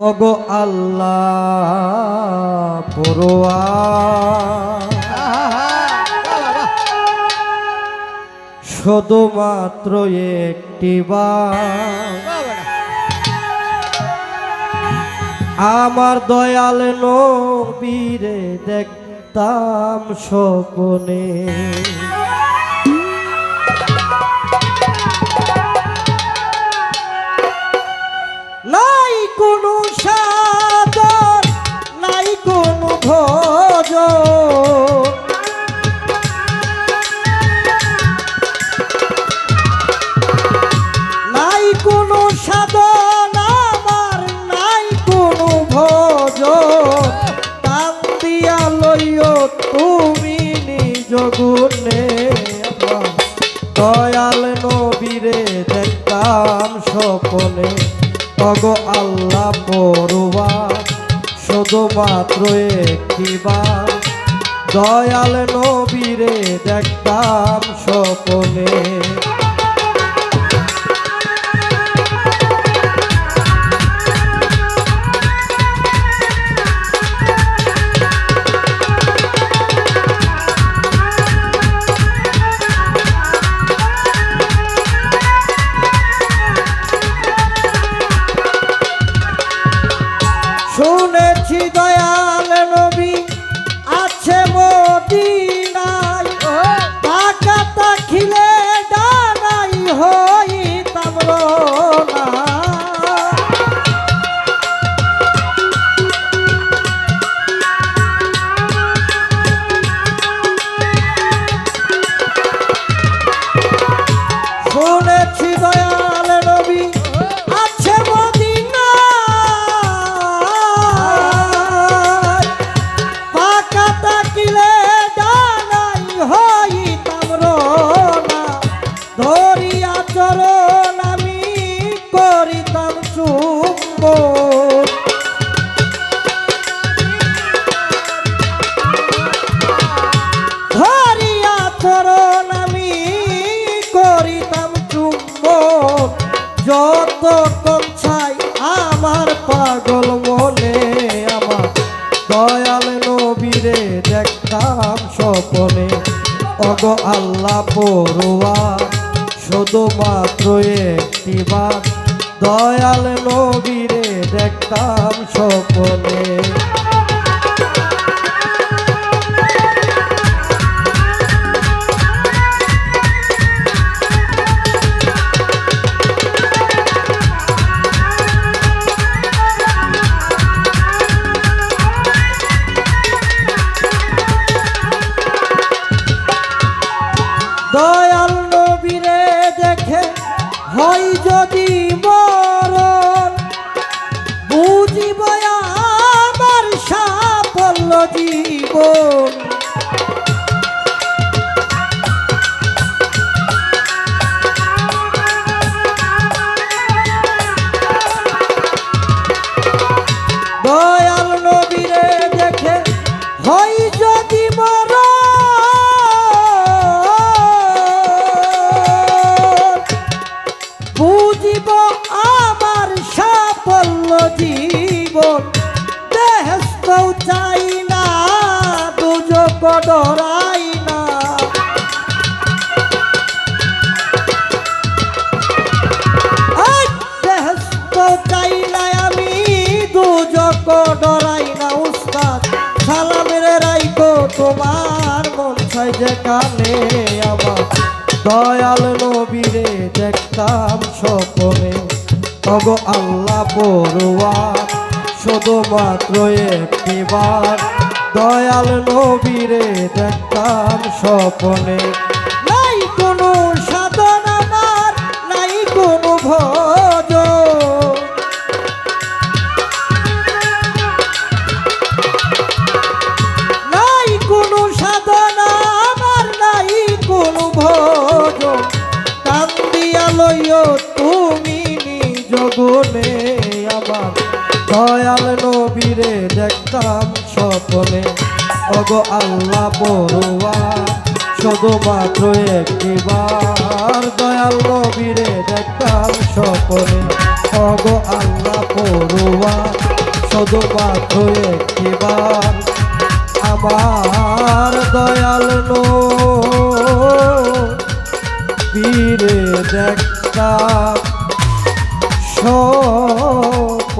ওগো আল্লাহ পড়ুয়া শুধুমাত্র একটি আমার দয়াল নবীরে দেখতাম স্বপনে। আমার দয়াল নবীরে দেখতাম স্বপনে। অগ আল্লাহ পড়ুয়া শুধুমাত্র একটিবার দয়াল নবীরে দেখতাম স্বপনে। চরণ আমি করিতাম চুম্বন ধরিয়া চরণ আমি করিতাম চুম্বন যত কঞ্চাই আমার পাগল মনে, আমার দয়াল নবীরে দেখতাম স্বপনে। অগ আল্লাহ পড়ুয়া শুধুমাত্র একটিবার দয়াল নবীরে দেখতাম স্বপনে দয়াল নবীরে দেখে হয় যদি মরণ। বুঝিব আমার সাফল্য জীবন। দেহস্থ চাই না দুজক ডরাই দুজক ডরাই না উস্তাদ সালামের রাইকো তোমার মন ছয় যে কানে আমার। দয়াল নবীরে দেখতাম স্বপনে তগ আল্লাহ পড়ুয়া শুধুমাত্র একটিবার দয়াল নবীরে দেখতাম স্বপনে, নাই কোনো সাধন নাই কোনো ভোজ লইও তুমি নিজ গুণে আমার। দয়াল নবীরে দেখতাম স্বপনে। অগ আল্লাহ পড়ুয়া শুধুমাত্র একটিবার দয়াল নবীরে দেখতাম স্বপনে। অগ আল্লাহ পড়ুয়া শুধুমাত্র একটিবার আমার দয়াল নো ফিরে দেখা সপ